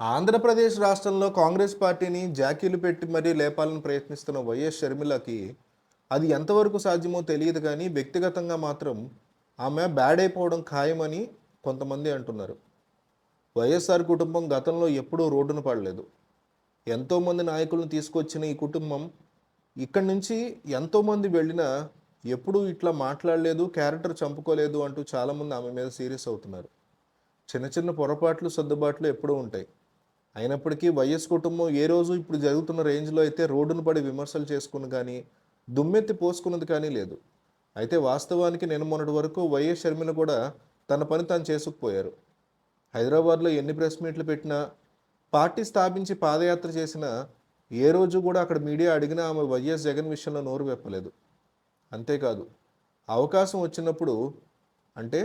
ఆంధ్రప్రదేశ్ రాష్ట్రంలో కాంగ్రెస్ పార్టీని జాకీలు పెట్టి మరీ లేపాలని ప్రయత్నిస్తున్న వైఎస్ షర్మిలకి అది ఎంతవరకు సాధ్యమో తెలియదు కానీ వ్యక్తిగతంగా మాత్రం ఆమె బ్యాడ్ అయిపోవడం ఖాయమని కొంతమంది అంటున్నారు. వైఎస్ఆర్ కుటుంబం గతంలో ఎప్పుడూ రోడ్డున పడలేదు. ఎంతోమంది నాయకులను తీసుకొచ్చిన ఈ కుటుంబం ఇక్కడి నుంచి ఎంతోమంది వెళ్ళినా ఎప్పుడూ ఇట్లా మాట్లాడలేదు క్యారెక్టర్ చంపుకోలేదు అంటూ చాలామంది ఆమె మీద సీరియస్ అవుతున్నారు. చిన్న చిన్న పొరపాట్లు సర్దుబాట్లు ఎప్పుడూ ఉంటాయి. అయినప్పటికీ వైఎస్ కుటుంబం ఏ రోజు ఇప్పుడు జరుగుతున్న రేంజ్లో అయితే రోడ్డును పడి విమర్శలు చేసుకుని కానీ దుమ్మెత్తి పోసుకున్నది కానీ లేదు. అయితే వాస్తవానికి నేను మొన్నటి వరకు వైఎస్ షర్మిల కూడా తన పని తాను చేసుకుపోయారు. హైదరాబాద్లో ఎన్ని ప్రెస్ మీట్లు పెట్టినా పార్టీ స్థాపించి పాదయాత్ర చేసినా ఏ రోజు కూడా అక్కడ మీడియా అడిగినా ఆమె వైఎస్ జగన్ విషయంలో నోరు వెప్పలేదు. అంతేకాదు అవకాశం వచ్చినప్పుడు అంటే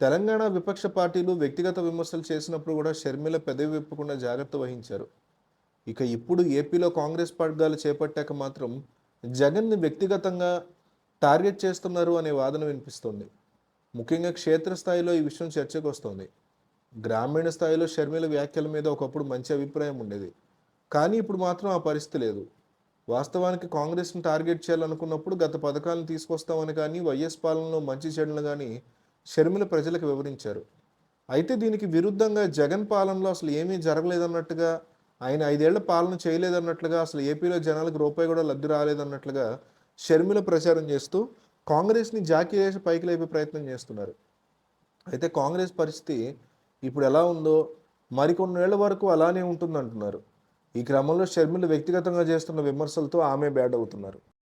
తెలంగాణ విపక్ష పార్టీలు వ్యక్తిగత విమర్శలు చేసినప్పుడు కూడా షర్మిల పెదవి విప్పకుండా జాగ్రత్త వహించారు. ఇక ఇప్పుడు ఏపీలో కాంగ్రెస్ పగ్గాలు చేపట్టాక మాత్రం జగన్ని వ్యక్తిగతంగా టార్గెట్ చేస్తున్నారు అనే వాదన వినిపిస్తోంది. ముఖ్యంగా క్షేత్రస్థాయిలో ఈ విషయం చర్చకు వస్తోంది గ్రామీణ స్థాయిలో షర్మిల వ్యాఖ్యల మీద ఒకప్పుడు మంచి అభిప్రాయం ఉండేది. కానీ ఇప్పుడు మాత్రం ఆ పరిస్థితి లేదు. వాస్తవానికి కాంగ్రెస్ను టార్గెట్ చేయాలనుకున్నప్పుడు గత పథకాలను తీసుకొస్తామని కానీ వైఎస్ పాలనలో మంచి చెడులు కానీ షర్మిల ప్రజలకు వివరించారు. అయితే దీనికి విరుద్ధంగా జగన్ పాలనలో అసలు ఏమీ జరగలేదన్నట్టుగా ఆయన ఐదేళ్ళ పాలన చేయలేదన్నట్లుగా అసలు ఏపీలో జనాలకు రూపాయి కూడా లబ్ధి రాలేదన్నట్లుగా షర్మిల ప్రచారం చేస్తూ కాంగ్రెస్ని జాకీ చేసి పైకి లేపే ప్రయత్నం చేస్తున్నారు. అయితే కాంగ్రెస్ పరిస్థితి ఇప్పుడు ఎలా ఉందో మరికొన్నేళ్ళ వరకు అలానే ఉంటుందంటున్నారు. ఈ క్రమంలో షర్మిల వ్యక్తిగతంగా చేస్తున్న విమర్శలతో ఆమె బ్యాడ్ అవుతున్నారు.